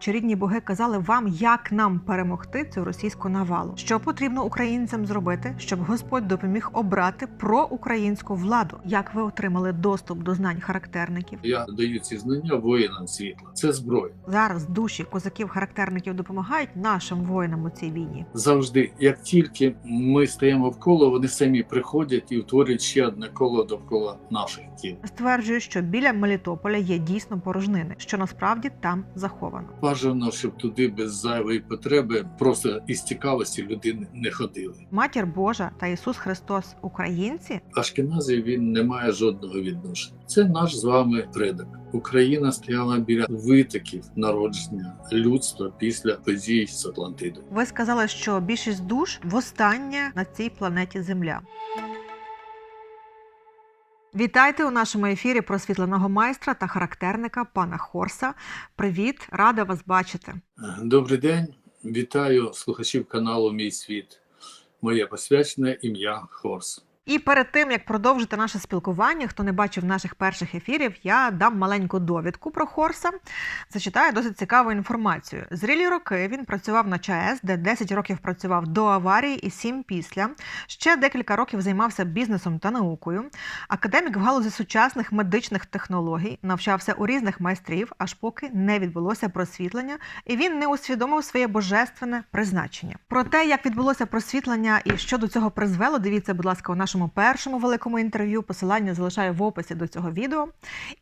Чи рідні боги казали вам, як нам перемогти цю російську навалу? Що потрібно українцям зробити, щоб Господь допоміг обрати проукраїнську владу? Як ви отримали доступ до знань характерників? Я даю ці знання воїнам світла. Це зброя. Зараз душі козаків-характерників допомагають нашим воїнам у цій війні. Завжди, як тільки ми стаємо в коло, вони самі приходять і утворюють ще одне коло довкола наших тіл. Стверджують, що біля Мелітополя є дійсно порожнини, що насправді там заховано. Бажано, щоб туди без зайвої потреби просто із цікавості людини не ходили. Матір Божа та Ісус Христос українці Ашкеназі він не має жодного відношення. Це наш з вами предок. Україна стояла біля витоків народження людства після подій з Атлантиди. Ви сказали, що більшість душ востаннє на цій планеті Земля. Вітайте у нашому ефірі просвітленого майстра та характерника пана Хорса. Привіт, рада вас бачити. Добрий день, вітаю слухачів каналу Мій світ. Моє посвячене ім'я Хорс. І перед тим як продовжити наше спілкування, хто не бачив наших перших ефірів, я дам маленьку довідку про Хорса. Зачитаю досить цікаву інформацію. Зрілі роки він працював на ЧАЕС, де 10 років працював до аварії і 7 після. Ще декілька років займався бізнесом та наукою. Академік в галузі сучасних медичних технологій навчався у різних майстрів, аж поки не відбулося просвітлення, і він не усвідомив своє божественне призначення. Про те, як відбулося просвітлення і що до цього призвело, дивіться, будь ласка, у нашому першому великому інтерв'ю. Посилання залишаю в описі до цього відео.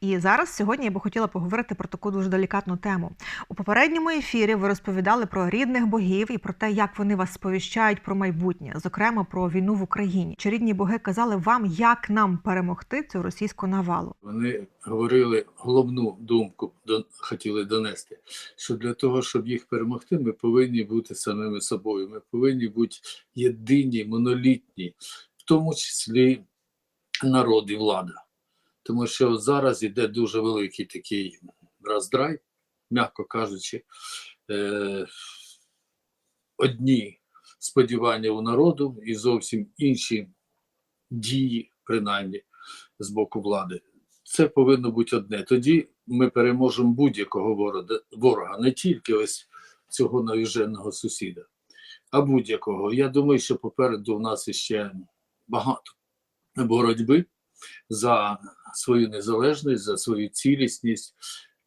І зараз сьогодні я би хотіла поговорити про таку дуже делікатну тему. У попередньому ефірі ви розповідали про рідних богів і про те, як вони вас сповіщають про майбутнє, зокрема про війну в Україні. Чи рідні боги казали вам, як нам перемогти цю російську навалу? Вони говорили головну думку, до, хотіли донести, що для того, щоб їх перемогти, ми повинні бути самими собою. Ми повинні бути єдині, монолітні, тому числі народ і влада. Тому що зараз іде дуже великий такий роздрай, м'яко кажучи, е, одні сподівання у народу і зовсім інші дії, принаймні, з боку влади. Це повинно бути одне. Тоді ми переможемо будь-якого ворога, не тільки ось цього навіженого сусіда, а будь-якого. Я думаю, що попереду у нас іще багато боротьби за свою незалежність, за свою цілісність.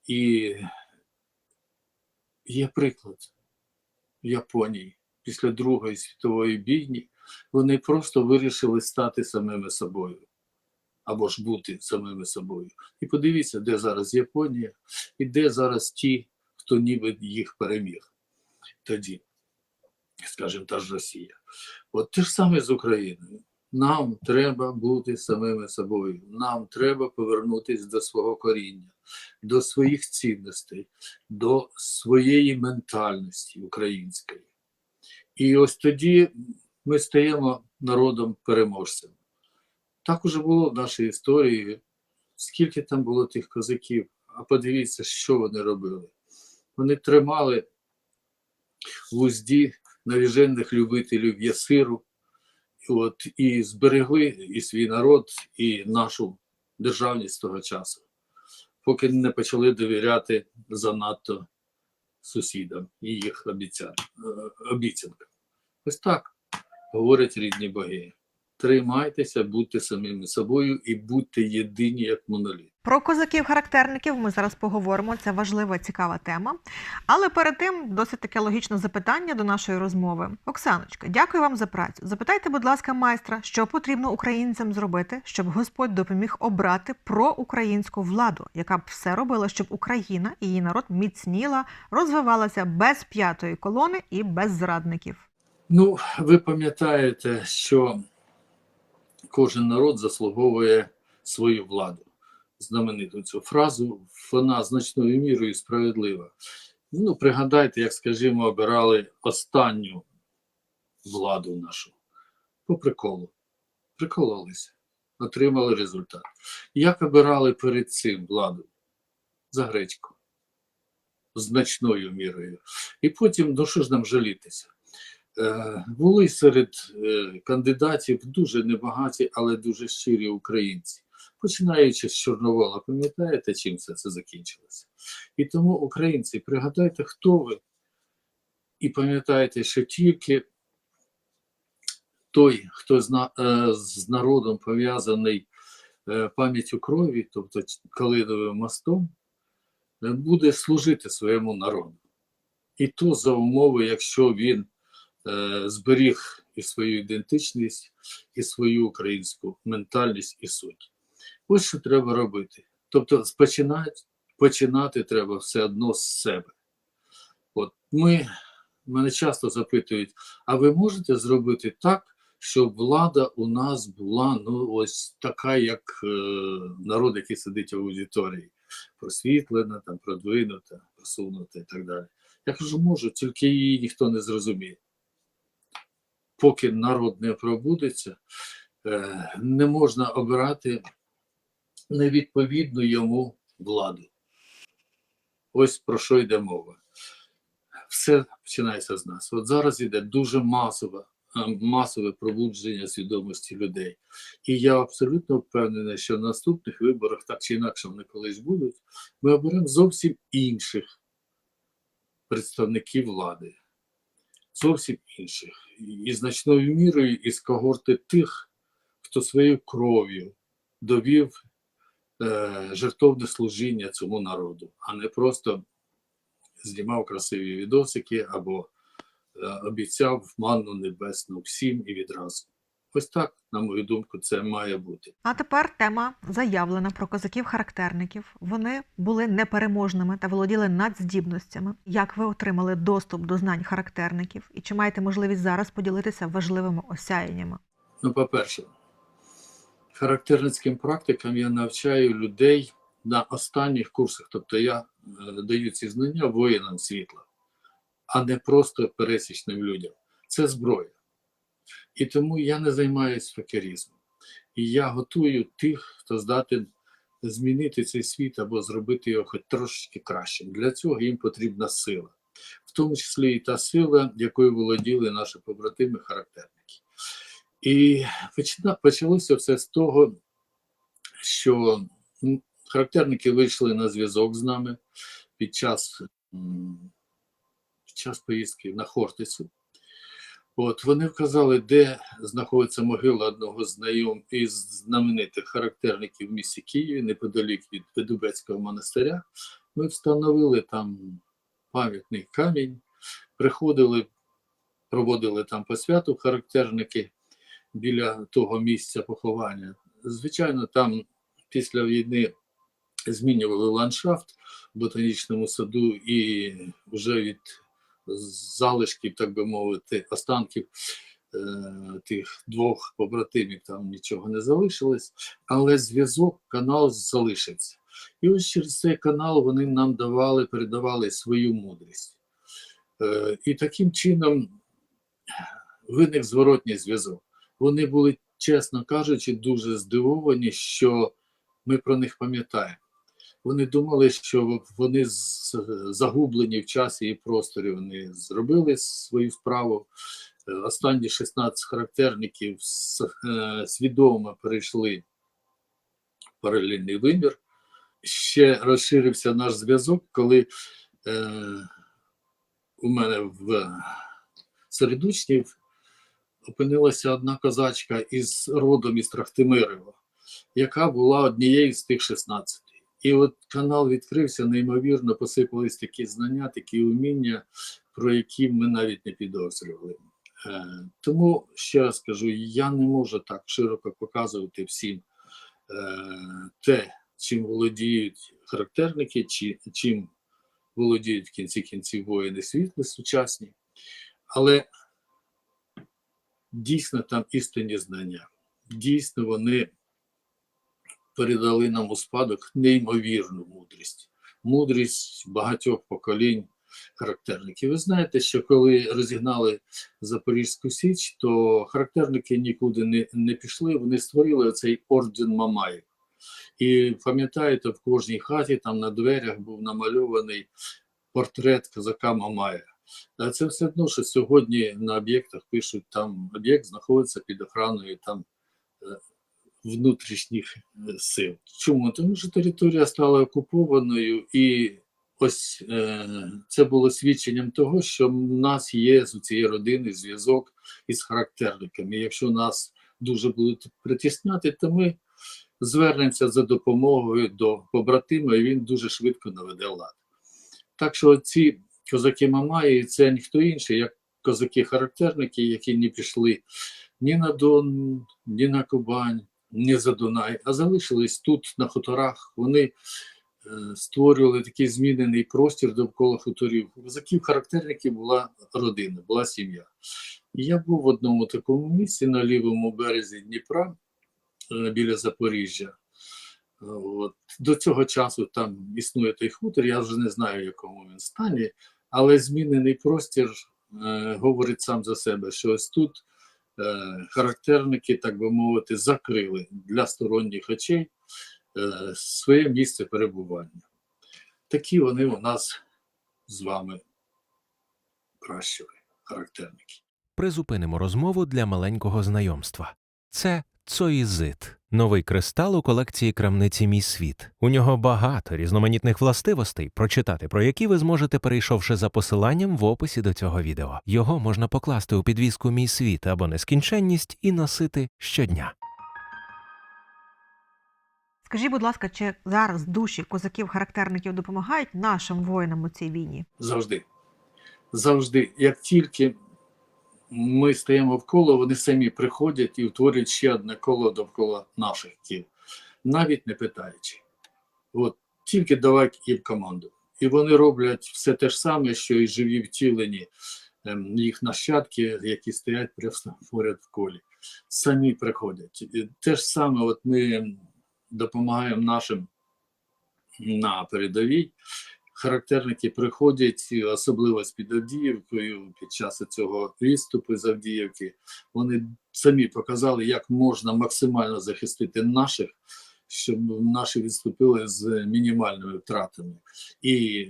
І є приклад в Японії після Другої світової війни. Вони просто вирішили стати самими собою або ж бути самими собою. І подивіться, де зараз Японія, і де зараз ті, хто ніби їх переміг тоді, скажімо, та ж Росія. От те ж саме з Україною. Нам треба бути самими собою. Нам треба повернутися до свого коріння, до своїх цінностей, до своєї ментальності української. І ось тоді ми стаємо народом переможцем. Так уже було в нашій історії. Скільки там було тих козаків, а подивіться, що вони робили. Вони тримали в узді навіжених любителів ясиру, от, і зберегли і свій народ, і нашу державність того часу, поки не почали довіряти занадто сусідам і їх е, обіцянкам. Ось так говорять рідні боги. Тримайтеся, будьте самими собою і будьте єдині як моноліт. Про козаків-характерників ми зараз поговоримо. Це важлива, цікава тема. Але перед тим досить таке логічне запитання до нашої розмови. Оксаночка, дякую вам за працю. Запитайте, будь ласка, майстра, що потрібно українцям зробити, щоб Господь допоміг обрати проукраїнську владу, яка б все робила, щоб Україна і її народ міцніла, розвивалася без п'ятої колони і без зрадників. Ну, ви пам'ятаєте, що кожен народ заслуговує свою владу. Знамениту цю фразу, вона значною мірою справедлива. Ну, пригадайте, як, скажімо, обирали останню владу нашу. По приколу. Прикололися, отримали результат. Як обирали перед цим владу? За гречку. Значною мірою. І потім, ну що ж нам жалітися? Е, були серед е, кандидатів дуже небагаті, але дуже щирі українці. Починаючи з Чорновола, пам'ятаєте, чим це, це закінчилося? І тому, українці, пригадайте, хто ви, і пам'ятайте, що тільки той, хто е, з народом пов'язаний е, пам'яттю крові, тобто Калиновим мостом, е, буде служити своєму народу. І то за умови, якщо він е, зберіг і свою ідентичність, і свою українську ментальність і суть. Ось що треба робити. Тобто, починати, починати треба все одно з себе. От ми, мене часто запитують: а ви можете зробити так, щоб влада у нас була ну, ось така, як е, народ, який сидить в аудиторії, просвітлена, там, продвинута, просунута і так далі. Я кажу, можу, тільки її ніхто не зрозуміє. Поки народ не пробудеться, е, не можна обирати невідповідну йому владу. Ось про що йде мова. Все починається з нас. От зараз йде дуже масове, масове пробудження свідомості людей. І я абсолютно впевнений, що на наступних виборах, так чи інакше вони колись будуть, ми оберемо зовсім інших представників влади. Зовсім інших. І значною мірою із когорти тих, хто своєю кров'ю довів е, жертовне служіння цьому народу, а не просто знімав красиві відосики або е, обіцяв манну небесну всім і відразу. Ось так, на мою думку, це має бути. А тепер тема заявлена про козаків-характерників. Вони були непереможними та володіли надздібностями. Як ви отримали доступ до знань характерників? І чи маєте можливість зараз поділитися важливими осяяннями? Ну, по-перше, характерницьким практикам я навчаю людей на останніх курсах. Тобто я е, даю ці знання воїнам світла, а не просто пересічним людям. Це зброя. І тому я не займаюся факерізмом. І я готую тих, хто здатен змінити цей світ або зробити його хоч трошечки кращим. Для цього їм потрібна сила, в тому числі і та сила, якою володіли наші побратими характерники. І почалося все з того, що характерники вийшли на зв'язок з нами під час, під час поїздки на Хортицю. От вони вказали, де знаходиться могила одного з знайом із знаменитих характерників в місті Києві, неподалік від Підубецького монастиря. Ми встановили там пам'ятний камінь, приходили, проводили там посвяту характерники біля того місця поховання. Звичайно, там після війни змінювали ландшафт в ботанічному саду і вже від залишків, так би мовити, останків е, тих двох побратимів там нічого не залишилось, але зв'язок, канал залишився. І ось через цей канал вони нам давали, передавали свою мудрість. Е, і таким чином виник зворотній зв'язок. Вони були, чесно кажучи, дуже здивовані, що ми про них пам'ятаємо. Вони думали, що вони загублені в часі і просторі. Вони зробили свою справу. Е, Останні 16 характерників е, свідомо перейшли в паралельний вимір. Ще розширився наш зв'язок, коли е, у мене в серед учнів опинилася одна козачка із родом із Трахтимирова, яка була однією з тих 16. І от канал відкрився, неймовірно посипались такі знання, такі уміння, про які ми навіть не підозрювали. Е, тому ще раз кажу, я не можу так широко показувати всім е, те, чим володіють характерники, чи, чим володіють в кінці кінців воїни світли сучасні. Але дійсно там істинні знання. Дійсно, вони передали нам у спадок неймовірну мудрість, мудрість багатьох поколінь характерників. Ви знаєте, що коли розігнали Запорізьку Січ, то характерники нікуди не, не пішли, вони створили оцей орден Мамаїв. І пам'ятаєте, в кожній хаті там на дверях був намальований портрет козака Мамая. Це все одно, що сьогодні на об'єктах пишуть, там об'єкт знаходиться під охраною там е, внутрішніх е, сил. Чому? Тому що територія стала окупованою, і ось е, це було свідченням того, що в нас є з цієї родини зв'язок із характерниками. Якщо нас дуже будуть притісняти, то ми звернемося за допомогою до побратима, і він дуже швидко наведе лад. Так що ці козаки Мамаї і це ніхто інший, як козаки-характерники, які не пішли ні на Дон, ні на Кубань, ні за Дунай, а залишились тут, на хуторах. Вони е, створювали такий змінений простір довкола хуторів. Козаків-характерників була родина, була сім'я. Я був в одному такому місці на лівому березі Дніпра е, біля Запоріжжя. От. До цього часу там існує той хутор, я вже не знаю, в якому він стані, але змінений простір е, говорить сам за себе, що ось тут е, характерники, так би мовити, закрили для сторонніх очей е, своє місце перебування. Такі вони у нас з вами кращі характерники. Призупинимо розмову для маленького знайомства. Це цоїзит, новий кристал у колекції крамниці Мій світ. У нього багато різноманітних властивостей, прочитати про які ви зможете, перейшовши за посиланням в описі до цього відео. Його можна покласти у підвіску Мій світ або нескінченність і носити щодня. Скажіть, будь ласка, чи зараз душі козаків-характерників допомагають нашим воїнам у цій війні? Завжди. Завжди, як тільки ми стаємо в коло, вони самі приходять і утворюють ще одне коло довкола наших тіл, навіть не питаючи. От тільки давай їм команду. І вони роблять все те ж саме, що і живі втілені ем, їх нащадки, які стоять просто поряд в колі. Самі приходять. І те ж саме, от ми допомагаємо нашим на передовій. Характерники приходять, особливо з під Авдіївкою, під час цього відступу з Авдіївки. Вони самі показали, як можна максимально захистити наших, щоб наші відступили з мінімальними втратами. І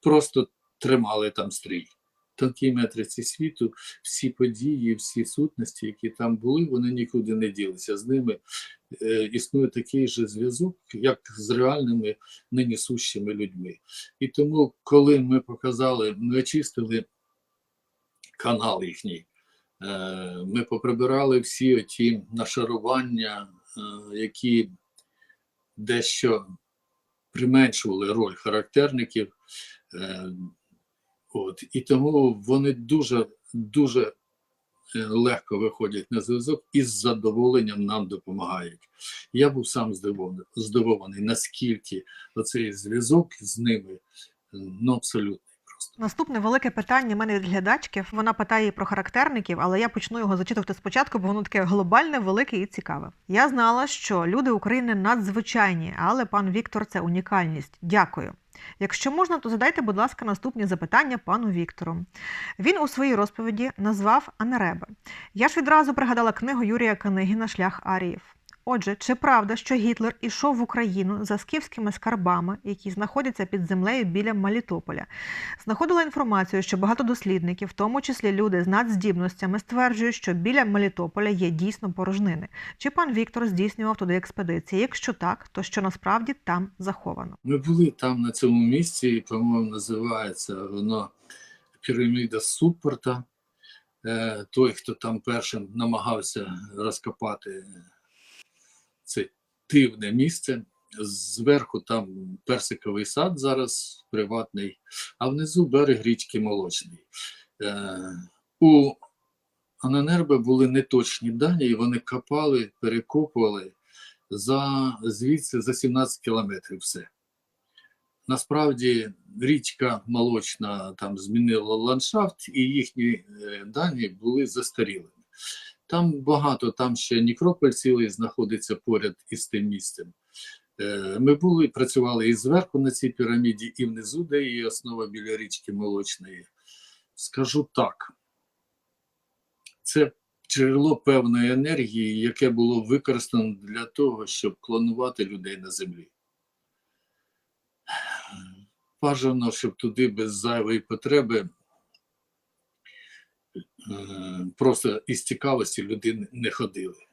просто тримали там стрій. Тонкі метриці світу, всі події, всі сутності, які там були, вони нікуди не ділися. З ними існує такий же зв'язок, як з реальними нині сущими людьми. І тому, коли ми показали, ми очистили канал їхній, е, ми поприбирали всі ті нашарування, е, які дещо применшували роль характерників. Е, От, і тому вони дуже дуже е, легко виходять на зв'язок і з задоволенням нам допомагають. Я був сам здивований, наскільки оцей зв'язок з ними е, ну, абсолютний просто. Наступне велике питання в мене від глядачки. Вона питає про характерників, але я почну його зачитувати спочатку, бо воно таке глобальне, велике і цікаве. Я знала, що люди України надзвичайні, але пан Віктор це унікальність. Дякую. Якщо можна, то задайте, будь ласка, наступні запитання пану Віктору. Він у своїй розповіді назвав Анереби. Я ж відразу пригадала книгу Юрія Канигіна Шлях Аріїв. Отже, чи правда, що Гітлер ішов в Україну за скіфськими скарбами, які знаходяться під землею біля Мелітополя? Знаходила інформацію, що багато дослідників, в тому числі люди з надздібностями, стверджують, що біля Мелітополя є дійсно порожнини. Чи пан Віктор здійснював туди експедиції? Якщо так, то що насправді там заховано? Ми були там на цьому місці, по-моєму, називається воно піраміда Суппорта. Е, Той, хто там першим намагався розкопати це дивне місце. Зверху там персиковий сад зараз приватний, а внизу берег річки Молочний. Е, у Ананербе були неточні дані, і вони копали, перекопували за звідси за 17 кілометрів все. Насправді річка Молочна там змінила ландшафт, і їхні е, дані були застарілими. Там багато, там ще Нікрополь цілий знаходиться поряд із тим місцем. Е, Ми були, працювали і зверху на цій піраміді, і внизу, де її основа біля річки Молочної. Скажу так, це джерело певної енергії, яке було використано для того, щоб клонувати людей на землі. Бажано, щоб туди без зайвої потреби просто із цікавості люди не ходили.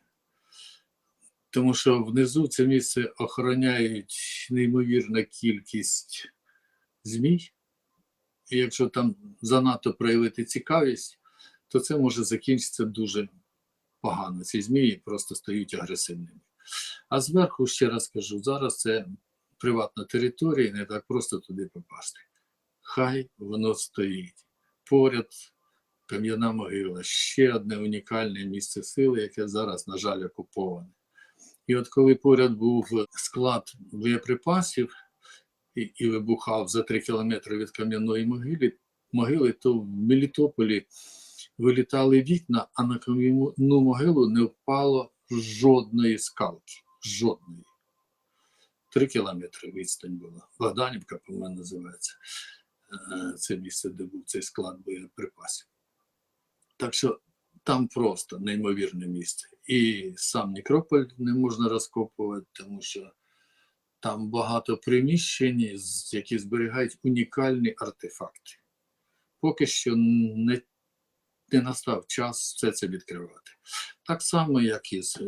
Тому що внизу це місце охороняють неймовірна кількість змій. І якщо там занадто проявити цікавість, то це може закінчитися дуже погано. Ці змії просто стають агресивними. А зверху, ще раз кажу, зараз це приватна територія, і не так просто туди попасти. Хай воно стоїть. Поряд кам'яна могила, ще одне унікальне місце сили, яке зараз, на жаль, окуповане. І от коли поряд був склад боєприпасів і, і вибухав за три кілометри від кам'яної могили, могили, то в Мелітополі вилітали вікна, а на кам'яну могилу не впало жодної скалки. Жодної. Три кілометри відстань була. Богданівка, по-моєму, називається е, це місце, де був цей склад боєприпасів. Так що там просто неймовірне місце. І сам Нікрополь не можна розкопувати, тому що там багато приміщень, які зберігають унікальні артефакти. Поки що не, не настав час все це відкривати. Так само, як і з е,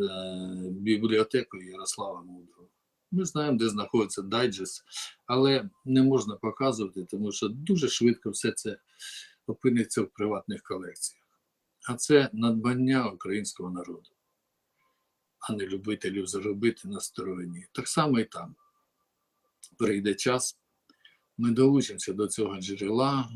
бібліотекою Ярослава Мудрого. Ми знаємо, де знаходиться дайджест, але не можна показувати, тому що дуже швидко все це опиниться в приватних колекціях. А це надбання українського народу, а не любителів заробити на стороні. Так само і там. Прийде час, ми долучимося до цього джерела,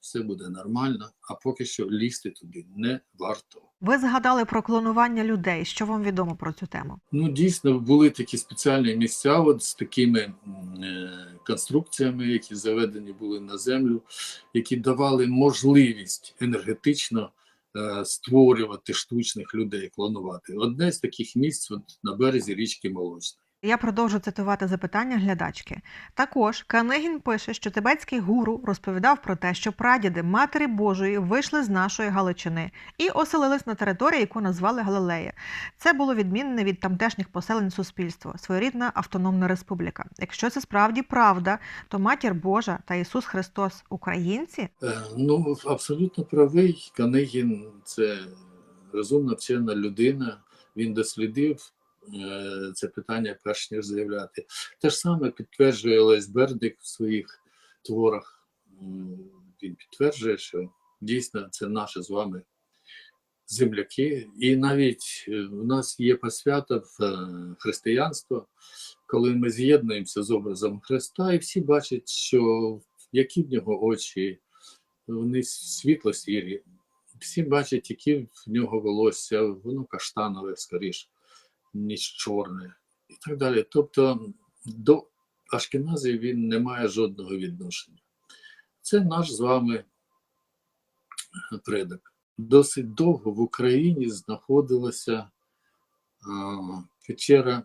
все буде нормально, а поки що лізти туди не варто. Ви згадали про клонування людей. Що вам відомо про цю тему? Ну, дійсно, були такі спеціальні місця от з такими е, конструкціями, які заведені були на землю, які давали можливість енергетично створювати штучних людей, клонувати. Одне з таких місць от, на березі річки Молочної. Я продовжу цитувати запитання глядачки. Також Канегін пише, що тибетський гуру розповідав про те, що прадіди Матері Божої вийшли з нашої Галичини і оселились на території, яку назвали Галилея. Це було відмінне від тамтешніх поселень суспільство, своєрідна автономна республіка. Якщо це справді правда, то матір Божа та Ісус Христос українці? Е, Ну, абсолютно правий. Канегін це розумна вчена людина. Він дослідив це питання, перш ніж заявляти. Те ж саме підтверджує Лесь Бердик в своїх творах. Він підтверджує, що дійсно це наші з вами земляки. І навіть е, в нас є посвята в е, християнство, коли ми з'єднуємося з образом Христа, і всі бачать, що які в нього очі, вони світло сірі. Всі бачать, які в нього волосся, воно каштанове скоріш, ніж чорне, і так далі. Тобто до Ашкеназії він не має жодного відношення. Це наш з вами предок. Досить довго в Україні знаходилася а, печера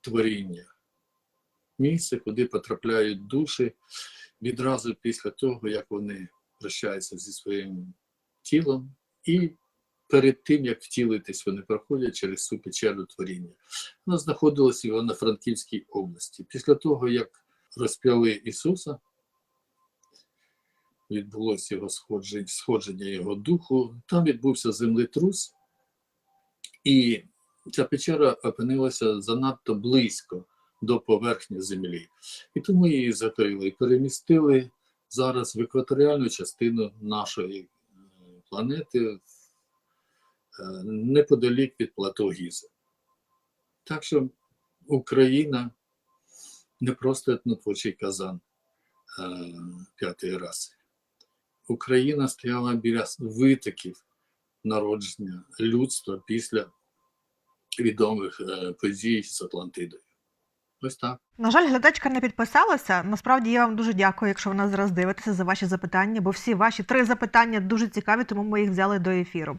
творіння, місце, куди потрапляють душі відразу після того, як вони прощаються зі своїм тілом, і перед тим, як втілитись, вони проходять через цю печеру творіння. Вона знаходилася в Івано-Франківській області. Після того, як розп'яли Ісуса, відбулося його сходження, сходження його духу, там відбувся землетрус, і ця печера опинилася занадто близько до поверхні землі. І тому її закрили і перемістили зараз в екваторіальну частину нашої е, планети неподалік від плато Гіза. Так що Україна не просто етнотворчий казан е, п'ятої раси. Україна стояла біля витоків народження людства після відомих е, подій з Атлантидою. Ось так. На жаль, глядачка не підписалася. Насправді я вам дуже дякую, якщо вона зараз дивитеся за ваші запитання, бо всі ваші три запитання дуже цікаві, тому ми їх взяли до ефіру.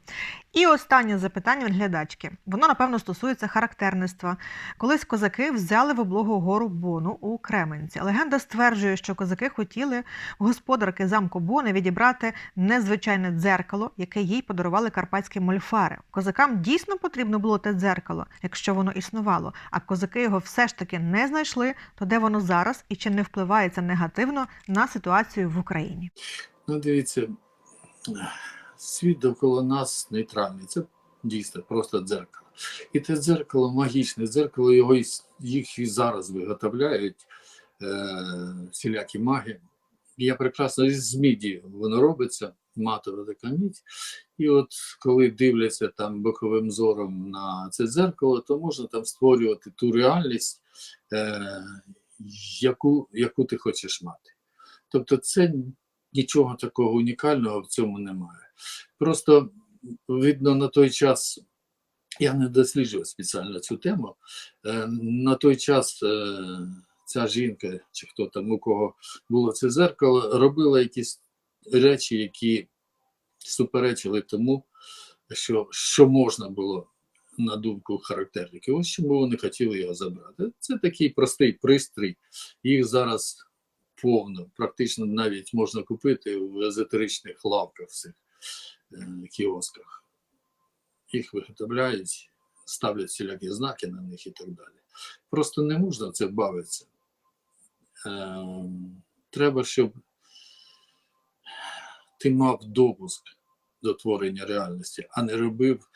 І останнє запитання від глядачки. Воно, напевно, стосується характерництва. Колись козаки взяли в облогу гору Бону у Кременці. Легенда стверджує, що козаки хотіли господарки замку Бони відібрати незвичайне дзеркало, яке їй подарували карпатські мольфари. Козакам дійсно потрібно було те дзеркало, якщо воно існувало, а козаки його все ж таки не знайшли, то де воно зараз і чи не впливає це негативно на ситуацію в Україні? Ну, дивіться, світ довкола нас нейтральний. Це дійсно, просто дзеркало. І те дзеркало магічне, дзеркало його їх і зараз виготовляють е, всілякі маги. Я прекрасно з міді воно робиться, матова така мідь. І от коли дивляться там боковим зором на це дзеркало, то можна там створювати ту реальність, е, яку, яку ти хочеш мати. Тобто, це нічого такого унікального в цьому немає. Просто видно на той час. Я не досліджував спеціально цю тему. Е, На той час е, ця жінка, чи хто там у кого було це зеркало, робила якісь речі, які суперечили тому, що, що можна було на думку характерників. Ось чому вони хотіли його забрати. Це такий простий пристрій. Їх зараз повно, практично навіть можна купити в езотеричних лавках всіх е, кіосках. Їх виготовляють, ставлять всілякі знаки на них і так далі. Просто не можна це бавитися. Ем, треба, щоб ти мав допуск до творення реальності, а не робив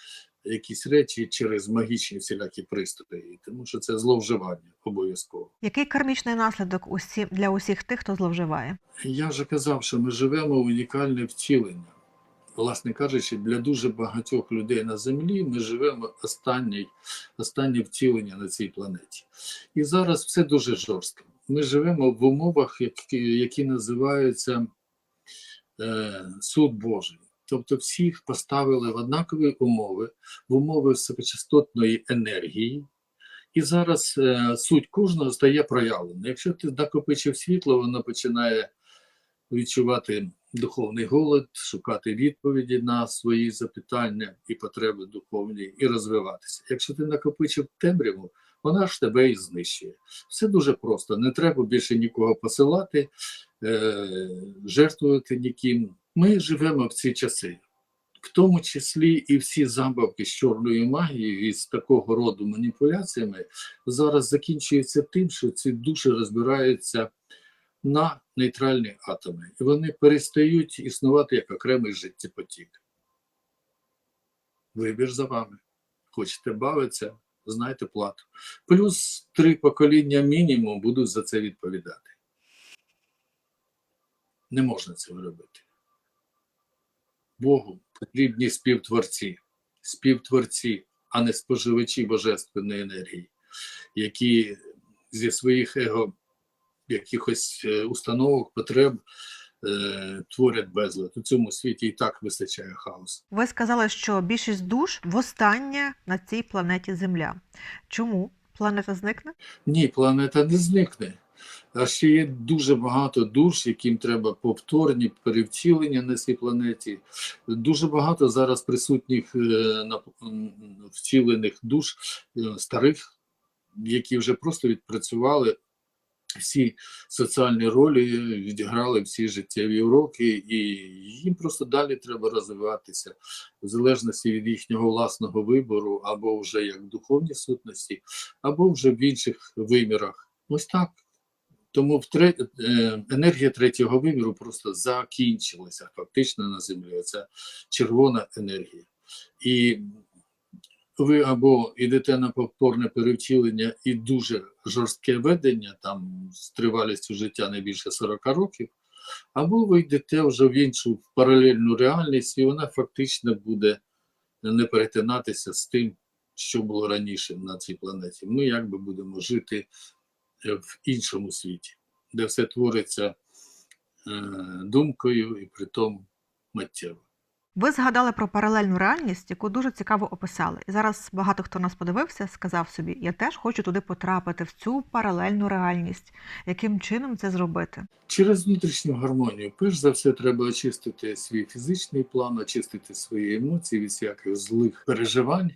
якісь речі через магічні всілякі пристрої, тому що це зловживання обов'язково. Який кармічний наслідок усі, для усіх тих, хто зловживає? Я вже казав, що ми живемо в унікальне втілення. Власне кажучи, для дуже багатьох людей на землі ми живемо останнє, останнє втілення на цій планеті. І зараз все дуже жорстко. Ми живемо в умовах, які, які називаються суд Божий. Тобто всіх поставили в однакові умови, в умови високочастотної енергії. І зараз е, суть кожного стає проявлена. Якщо ти накопичив світло, воно починає відчувати духовний голод, шукати відповіді на свої запитання і потреби духовні, і розвиватися. Якщо ти накопичив темряву, вона ж тебе і знищує. Все дуже просто. Не треба більше нікого посилати, е, жертвувати ніким. Ми живемо в ці часи. В тому числі і всі забавки з чорною магією і з такого роду маніпуляціями зараз закінчуються тим, що ці душі розбираються на нейтральні атоми, і вони перестають існувати як окремий життєпотік. Вибір за вами. Хочете бавитися, знайте плату. Плюс три покоління мінімум будуть за це відповідати. Не можна цього робити. Богу потрібні співтворці, співтворці, а не споживачі божественної енергії, які зі своїх его якихось е, установок, потреб е, творять безлад. У цьому світі і так вистачає хаосу. Ви сказали, що більшість душ востаннє на цій планеті Земля. Чому планета зникне? Ні, планета не зникне. А ще є дуже багато душ, яким треба повторні перевтілення на цій планеті. Дуже багато зараз присутніх е, втілених душ е, старих, які вже просто відпрацювали всі соціальні ролі, відіграли всі життєві уроки, і їм просто далі треба розвиватися в залежності від їхнього власного вибору, або вже як духовні сутності, або вже в інших вимірах. Ось так. Тому е, енергія третього виміру просто закінчилася фактично на землі. Це червона енергія. І ви або йдете на повторне перевтілення і дуже жорстке ведення, там з тривалістю життя не більше 40 років, або ви йдете вже в іншу паралельну реальність, і вона фактично буде не перетинатися з тим, що було раніше на цій планеті. Ми якби будемо жити е, в іншому світі, де все твориться е, думкою і притом миттєво. Ви згадали про паралельну реальність, яку дуже цікаво описали. І зараз багато хто нас подивився, сказав собі: я теж хочу туди потрапити в цю паралельну реальність. Яким чином це зробити? Через внутрішню гармонію, перш за все, треба очистити свій фізичний план, очистити свої емоції від всяких злих переживань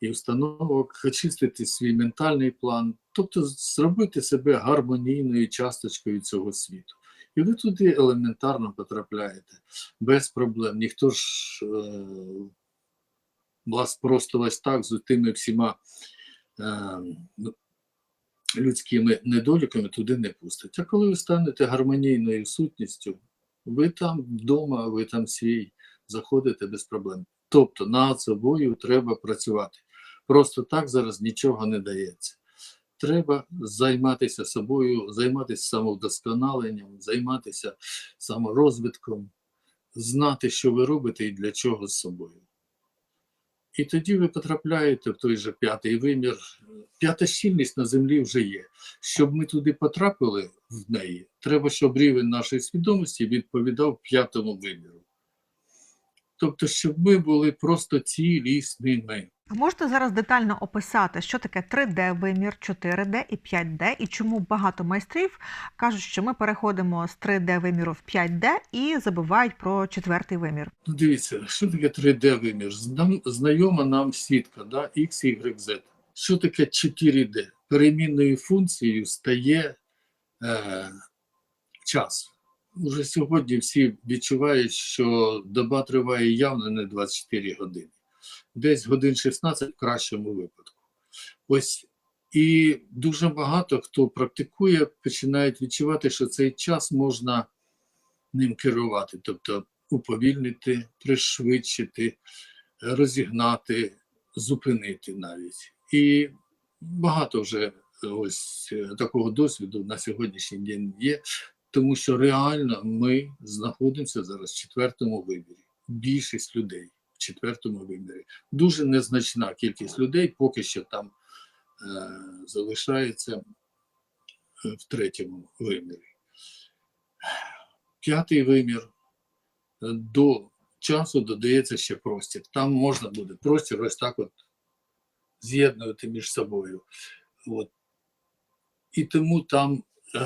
і установок, очистити свій ментальний план, тобто зробити себе гармонійною часточкою цього світу. І ви туди елементарно потрапляєте без проблем. Ніхто ж е, вас просто ось так з тими всіма е, людськими недоліками туди не пустить. А коли ви станете гармонійною сутністю, ви там вдома, ви там свій, заходите без проблем. Тобто над собою треба працювати. Просто так зараз нічого не дається. Треба займатися собою, займатися самовдосконаленням, займатися саморозвитком, знати, що ви робите і для чого з собою. І тоді ви потрапляєте в той же п'ятий вимір. П'ята щільність на землі вже є. Щоб ми туди потрапили в неї, треба, щоб рівень нашої свідомості відповідав п'ятому виміру. Тобто, щоб ми були просто цілісними. А можете зараз детально описати, що таке 3D-вимір, 4D і 5D, і чому багато майстрів кажуть, що ми переходимо з 3D-виміру в 5D і забувають про четвертий вимір. Ну, дивіться, що таке 3D-вимір? Знайома нам сітка, да? X, Y, Z. Що таке 4D? Перемінною функцією стає е, час. Уже сьогодні всі відчувають, що доба триває явно не 24 години. Десь годин 16 в кращому випадку. Ось і дуже багато хто практикує, починають відчувати, що цей час можна ним керувати. Тобто уповільнити, пришвидшити, розігнати, зупинити навіть. І багато вже ось такого досвіду на сьогоднішній день є, тому що реально ми знаходимося зараз в четвертому вимірі. Більшість людей в четвертому вимірі. Дуже незначна кількість людей поки що там е, залишається е, в третьому вимірі. П'ятий вимір до часу додається ще простір. Там можна буде простір ось так от з'єднувати між собою. От. І тому там е,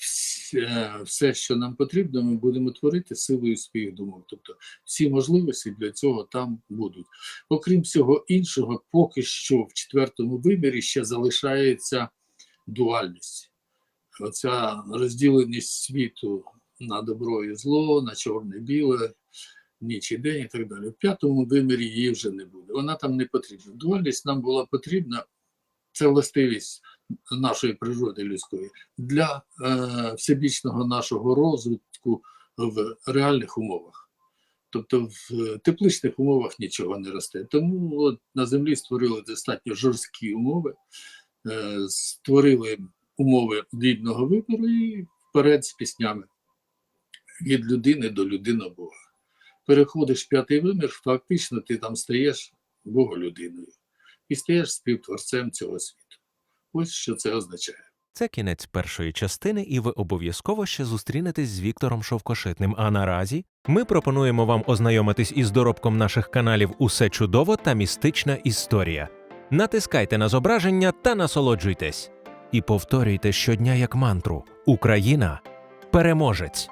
вс- е, все, що нам потрібно, ми будемо творити силою своїх думок. Тобто всі можливості для цього там будуть. Окрім всього іншого, поки що в четвертому вимірі ще залишається дуальність. Оця розділеність світу на добро і зло, на чорне біле, ніч і день і так далі. В п'ятому вимірі її вже не буде. Вона там не потрібна. Дуальність нам була потрібна, це властивість нашої природи людської для е, всебічного нашого розвитку в реальних умовах. Тобто в тепличних умовах нічого не росте. Тому от на землі створили достатньо жорсткі умови, е, створили умови дрібного вибору і вперед з піснями від людини до людини Бога. Переходиш в п'ятий вимір, фактично ти там стаєш Боголюдиною і стаєш співтворцем цього світу. Ось що це означає. Це кінець першої частини, і ви обов'язково ще зустрінетесь з Віктором Шовкошитним. А наразі ми пропонуємо вам ознайомитись із доробком наших каналів Усе чудово та містична історія. Натискайте на зображення та насолоджуйтесь. І повторюйте щодня як мантру: Україна переможець.